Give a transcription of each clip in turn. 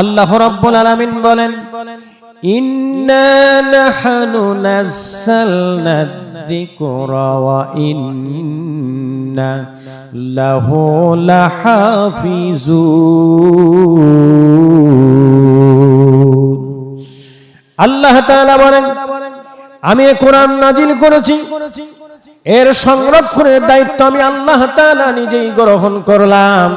আল্লাহ রাব্বুল আলামিন বলেন, ইন্না নাহনু নাযালনা যিকরা ওয়া ইন্না লাহু লাহাফিজুন। আল্লাহ তাআলা বলেন, আমি কোরআন নাজিল করেছি। এর সংরক্ষণের দায়িত্ব আমি আল্লাহ তাআলা নিজেই গ্রহণ করলাম।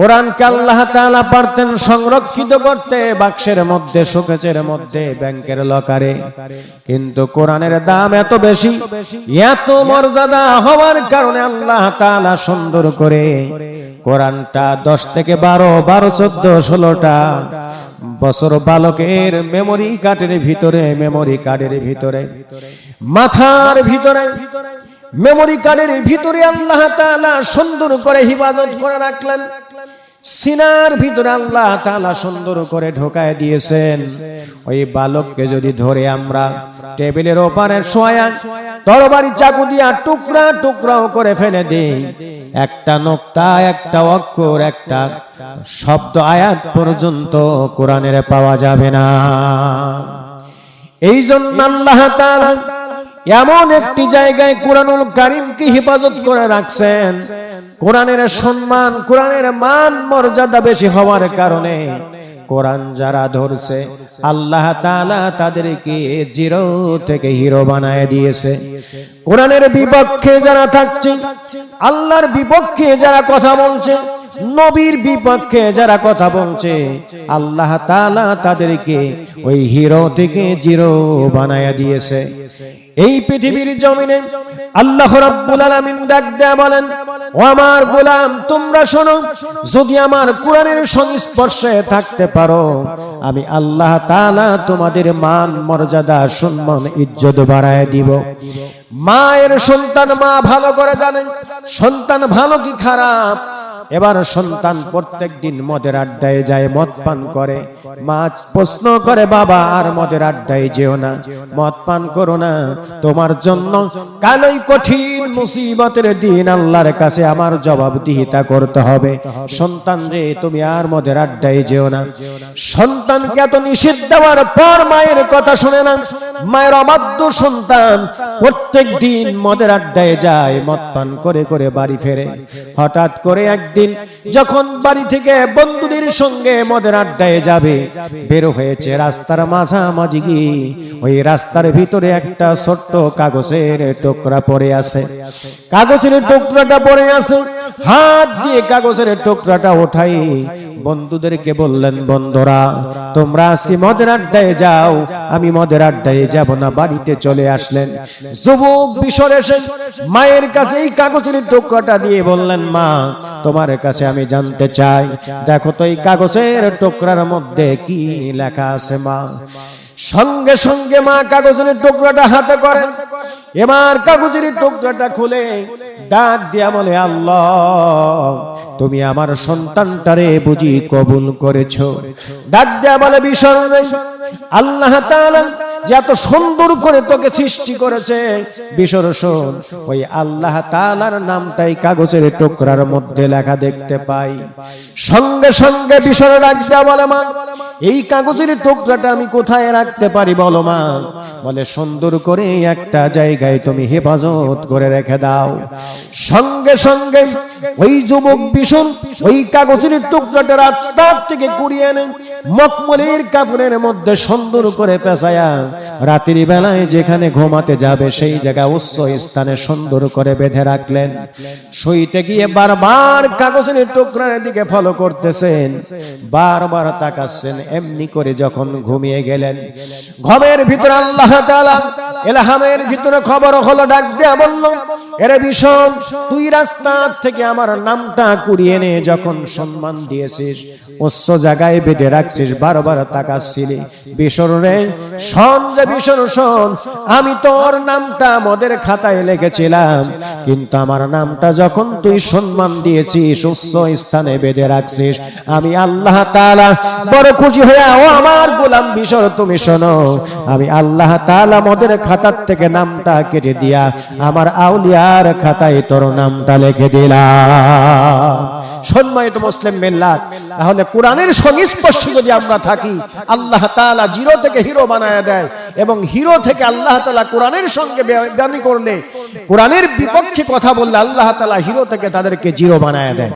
কোরআনকে আল্লাহ তাআলা পারতেন সংরক্ষিত করতে, বাক্সের মধ্যে শোকেচের মধ্যে, ব্যাংকের লকারে। কিন্তু কোরআনের দাম এত বেশি, এত মর্যাদা হওয়ার কারণে আল্লাহ তাআলা সুন্দর করে কোরআনটা দশ থেকে বারো বারো, চোদ্দ, ষোলোটা বছর বালকের মেমোরি কার্ডের ভিতরে মেমোরি কার্ডের ভিতরে, মাথার ভিতরে মেমোরি কার্ডের ভিতরে আল্লাহ তাআলা সুন্দর করে হিফাজত করে রাখলেন। সিনার ভিতরে আল্লাহ তাআলা সুন্দর করে ঢোকায় দিয়েছেন। ওই বালককে যদি ধরে আমরা টেবিলের ওপারে শোয়া তরবারি চাকু দিয়া টুকরা টুকরাও করে ফেলে দেই। একটা নোক্তা, একটা অক্ষর, একটা শব্দ আয়াত পর্যন্ত কোরআনের পাওয়া যাবে না। এই জন্য আল্লাহ তাআলা এমন একটি জায়গায় কোরআনুল কারিমকে হেফাজত করে রাখছেন কোরআনের সম্মান, কোরআনের মান, মর্যাদা বেশি হওয়ার কারণে কোরআন যারা ধরছে, আল্লাহ তালা তাদেরকে জিরো থেকে হিরো বানায় দিয়েছে। কোরআনের বিপক্ষে যারা থাকছে, আল্লাহর বিপক্ষে যারা কথা বলছে নবীর বিপক্ষে যারা কথা বলছে, আল্লাহ তাআলা তাদেরকে ওই হিরো থেকে জিরো বানায়া দিয়েছে। এই পৃথিবীর জমিনে আল্লাহ রাব্বুল আলামিন ডাক দেয়া বলেন, ও আমার গোলাম, তোমরা শোনো, যদি আমার কোরআনের সংস্পর্শে থাকতে পারো, আমি আল্লাহ তাআলা তোমাদের মান, মর্যাদা, সম্মান, ইজ্জত বাড়ায় দিব। মায়ের সন্তান মা ভালো করে জানেন সন্তান ভালো কি খারাপ? এবার সন্তান প্রত্যেক দিন মদের আড্ডায় যায়, মদ পান করে। মা প্রশ্ন করে, বাবা, আর মদের আড্ডায় যেও না। মদ পান করো না। তোমার জন্য কালই কঠিন মুসিবতের দিন আল্লাহর কাছে আমার জবাবদিহিতা করতে হবে। সন্তান রে, তুমি আর মদের আড্ডায় যেও না। সন্তানকে এত নিষেধ দেওয়ার পর মায়ের কথা শুনে না। মায়ের অবাধ্য সন্তান প্রত্যেক দিন মদের আড্ডায় যায় করে করে বাড়ি ফেরে। হঠাৎ করে একদিন যখন বাড়ি থেকে বন্ধুদের সঙ্গে মদের আড্ডায় যাবে, বের হয়েছে রাস্তার মাঝামাঝি ওই রাস্তার ভিতরে একটা ছোট্ট কাগজের টুকরা পড়ে আছে। কাগজের টুকরাটা পড়ে আছে। হাত দিয়ে কাগজের টুকরাটা ওঠাই। বন্ধুদেরকে বললেন, বন্ধুরা, তোমরা আজকে মদের আড্ডায় যাও। আমি মদের আড্ডায় যাব না, বাড়িতে চলে আসলেন। যুবক বিশর এসে মায়ের কাছে এই কাগজের টুকরাটা দিয়ে বললেন, মা, তোমার কাছে আমি জানতে চাই। দেখো তো এই কাগজের টুকরার মধ্যে কি লেখা আছে, মা। সঙ্গে সঙ্গে মা কাগজের টুকরাটা হাতে করেন এবার কাগজের টুকরাটা খুলে ডাক দিয়া বলে, আল্লাহ, তুমি আমার সন্তানটারে বুঝি কবুল করেছ। ডাক দিয়া বলে বিষয় আল্লাহ তাআলা যে এত সুন্দর করে তোকে সৃষ্টি করেছে। বিশর ওই আল্লাহ তাআলার নামটাই কাগজের টুকরার মধ্যে লেখা দেখতে পাই। সঙ্গে সঙ্গে বিশর দিয়া বলে, মা এই কাগজের টুকরাটা আমি কোথায় রাখতে পারি বলো মা? বলে, সুন্দর করে একটা জায়গায় তুমি হেফাজত করে রেখে দাও। সঙ্গে সঙ্গে ওই যুবক ভীষণ ওই কাগজের টুকরাটা রাস্তার থেকে কুড়িয়ে এনে মকমলের কাপড়ের মধ্যে সুন্দর করে পেঁচায়া রাত্রি বেলায় যেখানে ঘুমাতে যাবে সেই জায়গা উচ্চ স্থানে সুন্দর করে বেঁধে রাখলেন। সইতে গিয়ে বারবার কাগজের টুকরার দিকে ফলো করতেছেন, বারবার তাকাচ্ছেন, এমনি করে যখন ঘুমিয়ে গেলেন। ঘমের ভিতরে আল্লাহ তাআলা এলহামের ভিতরে খবর হলো, ডাক দেয়া বলল এরে ভীষণ তুই রাস্তা থেকে আমার নামটা কুড়িয়ে নে, যখন সম্মান দিয়েছিস। উচ্চ জায়গায় বেঁধে রাখছিস, বারবার তাকাচ্ছিলি। বিশর রে, শোন রে বিশর শোন। আমি তোর নামটা মদের খাতায় লিখেছিলাম। কিন্তু আমার নামটা যখন তুই সম্মান দিয়েছিস, উচ্চ স্থানে বেঁধে রাখছিস, আমি আল্লাহ তাআলা বড় খুশি হয়ে, ও আমার গোলাম বিশর তুমি শোনো। আমি আল্লাহ তাআলা মদের খাতার থেকে নামটা কেটে দিয়া, আমার আউলিয়ার খাতায় তোর নামটা লিখে দিলাম। সম্মানিত মুসলিম মেল্লাত, তাহলে কোরআনের সংস্পর্শে যদি আমরা থাকি, আল্লাহ তাআলা জিরো থেকে হিরো বানায় দেয় এবং হিরো থেকে আল্লাহ তাআলা কোরআনের সঙ্গে বেদানি করলে, কোরআনের বিপক্ষে কথা বললে আল্লাহ তাআলা হিরো থেকে তাদেরকে জিরো বানায় দেয়।